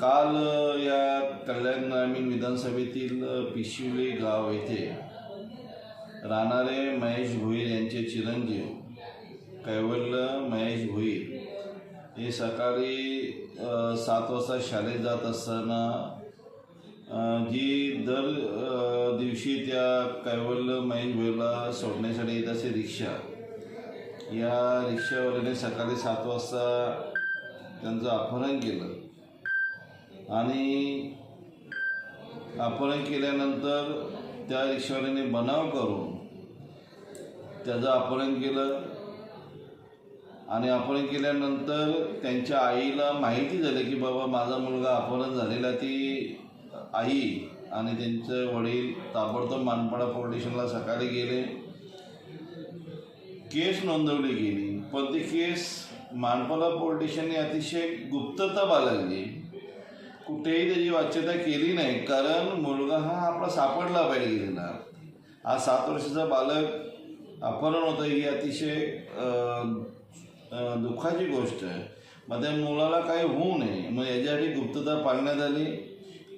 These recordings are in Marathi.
काल या कल्याण ग्रामीण विधानसभेतील पिशिवली गाव येथे राहणारे महेश भोईर यांचे चिरंजीव कैवल्य महेश भोईर हे सकाळी सात वाजता शाळेत जात असताना जी दर दिवशी त्या कैवल्य महेश भोईरला सोडण्यासाठी येत असे रिक्षा या रिक्षावाल्याने सकाळी सात वाजता त्यांचं अपहरण केलं. आणि अपहरण केल्यानंतर त्या रिक्षावाल्याने बनाव करून त्याचं अपहरण केलं. आणि अपहरण केल्यानंतर त्यांच्या आईला माहिती झाली की बाबा माझा मुलगा अपहरण झालेला ती आई आणि त्यांचे वडील ताबडतोब मानपाडा पोलीस स्टेशनला सकाळी गेले. केस नोंदवली गेली. पण ती केस मानपाडा पोलीस स्टेशनने अतिशय गुप्तता बाळगली. कुठेही त्याची वाच्यता केली नाही कारण मुलगा हा आपला सापडला पाहिजे गेलेला आज सात वर्षाचा बालक अपहरण होतं ही अतिशय दुःखाची गोष्ट आहे. मग त्या मुलाला काही होऊ नये. मग याच्यासाठी गुप्तता पाळण्यात आली.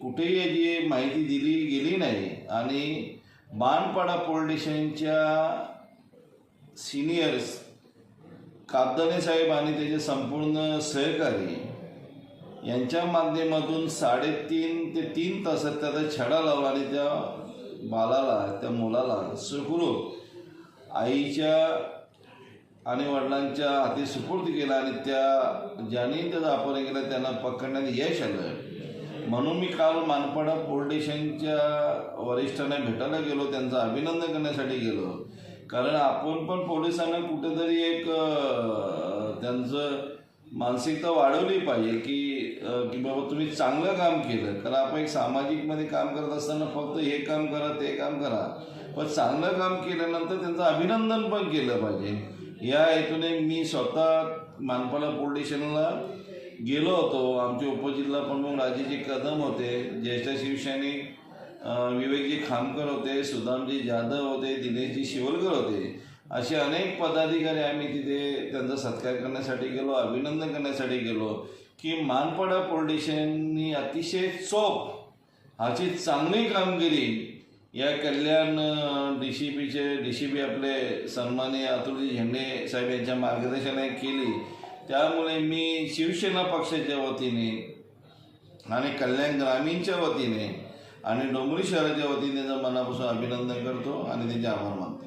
कुठेही याची माहिती दिली गेली नाही. आणि बाणपाडा पोलीस स्टेशनच्या सिनियर्स कापदाने साहेब आणि त्याचे संपूर्ण सहकारी यांच्या माध्यमातून साडेतीन ते तीन तासात त्याचा छडा लावला आणि त्या बालाला त्या मुलाला सुखरूप आईच्या आणि वडिलांच्या हाती सुपूर्द केला आणि त्या ज्यांनी त्याचा अपहरण केला त्यांना पकडण्यात यश आलं. म्हणून मी काल मानपाडा पोलीस स्टेशनच्या वरिष्ठांना भेटायला गेलो त्यांचं अभिनंदन करण्यासाठी गेलो. कारण आपण पण पोलिसांना कुठेतरी एक त्यांचं मानसिकता वाढवली पाहिजे की की बाबा तुम्ही चांगलं काम केलं कारण आपण एक सामाजिकमध्ये काम करत असताना फक्त हे काम करा ते काम करा. पण चांगलं काम केल्यानंतर त्यांचं अभिनंदन पण केलं पाहिजे. या हेतूने मी स्वतः मानपाला पोलीस स्टेशनला गेलो होतो. आमचे उपजिल्हा प्रमुख राजेजी कदम होते ज्येष्ठ शिवसैनिक विवेकजी खामकर होते सुदामजी जाधव होते दिनेशजी शिवलकर होते. असे अनेक पदाधिकारी आम्ही तिथे त्यांचा सत्कार करण्यासाठी गेलो अभिनंदन करण्यासाठी गेलो की मानपाडा पोलिटिशियननी अतिशय चोख हाची चांगली कामगिरी या कल्याण डी सी पीचे डी सी पी आपले सन्माननीय अतुलजी झेंडे साहेब यांच्या मार्गदर्शनाने केली. त्यामुळे मी शिवसेना पक्षाच्या वतीने आणि कल्याण ग्रामीणच्या वतीने आणि डोंगरी शहराच्या वतीने त्यांचं मनापासून अभिनंदन करतो आणि त्यांचे आभार मानतो.